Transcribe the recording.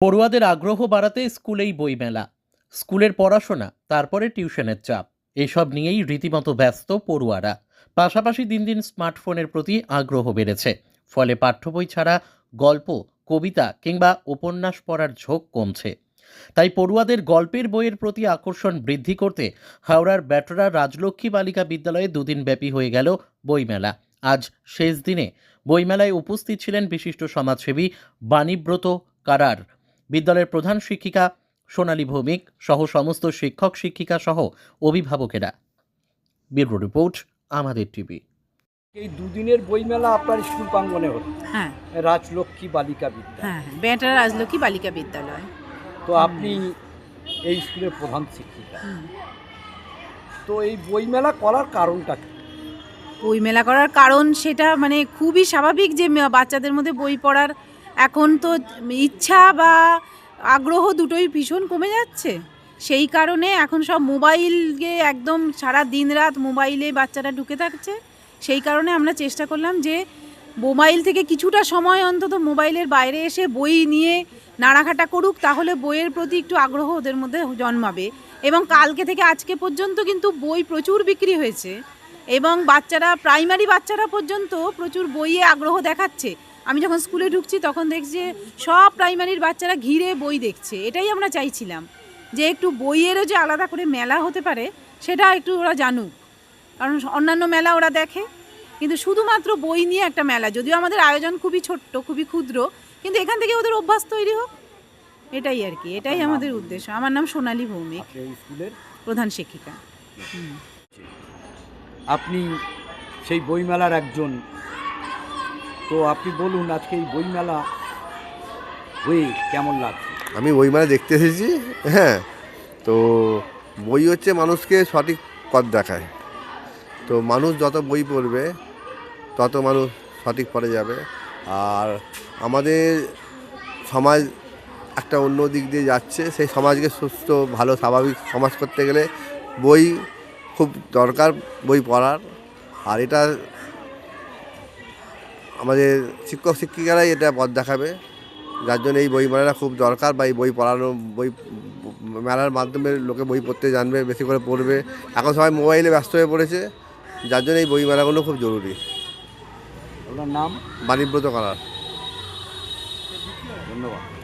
পড়ুয়াদের আগ্রহ বাড়াতে স্কুলেই বইমেলা। স্কুলের পড়াশোনা, তারপরে টিউশনের চাপ। এসব নিয়েই রীতিমতো ব্যস্ত পড়ুয়ারা। পাশাপাশি দিন দিন স্মার্টফোনের প্রতি আগ্রহ বেড়েছে। ফলে পাঠ্য বই ছাড়া গল্প, কবিতা কিংবা উপন্যাস পড়ার ঝোঁক কমছে। তাই পড়ুয়াদের গল্পের বইয়ের প্রতি আকর্ষণ বৃদ্ধি করতে হাওড়ার ব্যাটরা রাজলক্ষ্মী বালিকা বিদ্যালয়ে দুদিন ব্যাপী হয়ে গেল বইমেলা। আজ শেষ দিনে বইমেলায় উপস্থিত ছিলেন বিশিষ্ট সমাজসেবী বাণীব্রত কারার। বিদ্যালয়ের প্রধান শিক্ষিকা সোনালী ভৌমিক সহ সমস্ত শিক্ষক শিক্ষিকা সহ অভিভাবকেরা। ব্যুরো রিপোর্ট আমাদের টিভি। এই দুদিনের বইমেলা আপনার স্কুল প্রাঙ্গনে হলো। হ্যাঁ। রাজলক্ষ্মী বালিকা বিদ্যালয়। হ্যাঁ হ্যাঁ বেটার রাজলক্ষ্মী বালিকা বিদ্যালয়। তো আপনি এই স্কুলের প্রধান শিক্ষিকা। তো এই বইমেলা করার কারণটা কি? বই মেলা করার কারণ সেটা মানে খুবই স্বাভাবিক যে বাচ্চাদের মধ্যে বই পড়ার এখন তো ইচ্ছা বা আগ্রহ দুটোই ভীষণ কমে যাচ্ছে। সেই কারণে এখন সব মোবাইলকে একদম সারা দিন রাত মোবাইলে বাচ্চারা ঢুকে থাকছে। সেই কারণে আমরা চেষ্টা করলাম যে মোবাইল থেকে কিছুটা সময় অন্তত মোবাইলের বাইরে এসে বই নিয়ে নাড়াঘাটা করুক, তাহলে বইয়ের প্রতি একটু আগ্রহ ওদের মধ্যে জন্মাবে। এবং কালকে থেকে আজকে পর্যন্ত কিন্তু বই প্রচুর বিক্রি হয়েছে। এবং বাচ্চারা, প্রাইমারি বাচ্চারা পর্যন্ত প্রচুর বইয়ে আগ্রহ দেখাচ্ছে। আমি যখন স্কুলে ঢুকছি তখন দেখছি যে সব প্রাইমারির বাচ্চারা ঘিরে বই দেখছে। এটাই আমরা চাইছিলাম যে একটু বইয়েরও যে আলাদা করে মেলা হতে পারে সেটা একটু ওরা জানুক। কারণ অন্যান্য মেলা ওরা দেখে। কিন্তু শুধুমাত্র বই নিয়ে একটা মেলা যদিও আমাদের আয়োজন খুবই ছোট্ট খুবই ক্ষুদ্র কিন্তু এখান থেকে ওদের অভ্যাস তৈরি হোক। এটাই আর কি এটাই আমাদের উদ্দেশ্য। আমার নাম সোনালী ভৌমিক স্কুলের? প্রধান শিক্ষিকা। আপনি সেই বইমেলার একজন তো আপনি বলুন আজকে এই বইমেলা হয়ে কেমন লাগছে? আমি বইমেলা দেখতে এসেছি হ্যাঁ। তো বই হচ্ছে মানুষকে সঠিক পথ দেখায়। তো মানুষ যত বই পড়বে, তত মানুষ সঠিক পথে যাবে। আর আমাদের সমাজ একটা অন্য দিক দিয়ে যাচ্ছে। সেই সমাজকে সুস্থ, ভালো, স্বাভাবিক সমাজ করতে গেলে বই খুব দরকার, বই পড়ার। আর এটা আমাদের শিক্ষক শিক্ষিকারাই এটা পথ দেখাবে। যার জন্য এই বই মেলাটা খুব দরকার বা এই বই পড়ানো বই মেলার মাধ্যমে লোকে বই পড়তে জানবে বেশি করে পড়বে। এখন সবাই মোবাইলে ব্যস্ত হয়ে পড়েছে যার জন্য এই বই মেলাগুলো খুব জরুরি। আপনার নাম? বাণীব্রত করার। ধন্যবাদ।